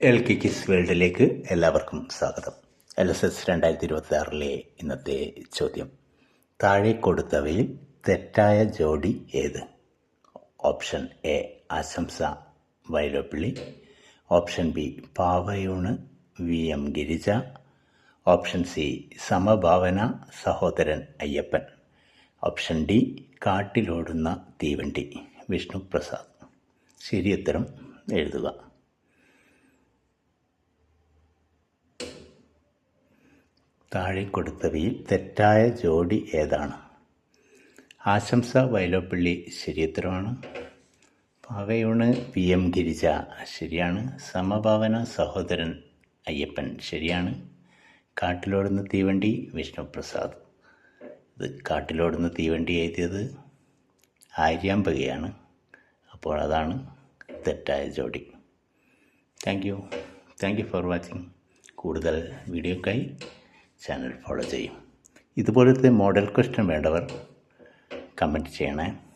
L K kiss വേൾഡിലേക്ക് എല്ലാവർക്കും സ്വാഗതം. എൽ എസ് എസ് രണ്ടായിരത്തി ഇരുപത്തി ആറിലെ ഇന്നത്തെ ചോദ്യം. താഴെ കൊടുത്തവയിൽ തെറ്റായ ജോഡി ഏത്? ഓപ്ഷൻ എ ആശംസ Vyloppilly. Option B പാവയൂണ് V M Girija. Option C സമഭാവന Sahodaran Ayyappan. Option D കാട്ടിലോടുന്ന തീവണ്ടി വിഷ്ണു പ്രസാദ് ശരിയുത്തരം എഴുതുക. താഴെ കൊടുത്തവയിൽ തെറ്റായ ജോഡി ഏതാണ്? ആശംസ വൈലോപ്പള്ളി ശരിയുത്തരമാണ് പാവയൂണ് പി എം ഗിരിജ ശരിയാണ്. സമഭാവന സഹോദരൻ അയ്യപ്പൻ ശരിയാണ്. കാട്ടിലോടുന്ന തീവണ്ടി വിഷ്ണുപ്രസാദ്. ഇത് കാട്ടിലോടുന്ന തീവണ്ടി എഴുതിയത് ആര്യാമ്പകയാണ്. അപ്പോൾ അതാണ് തെറ്റായ ജോഡി. Thank you. Thank you for watching. കൂടുതൽ വീഡിയോക്കായി ചാനൽ ഫോളോ ചെയ്യും. ഇതുപോലത്തെ മോഡൽ ക്വസ്റ്റ്യൻ വേണ്ടവർ കമന്റ് ചെയ്യണേ.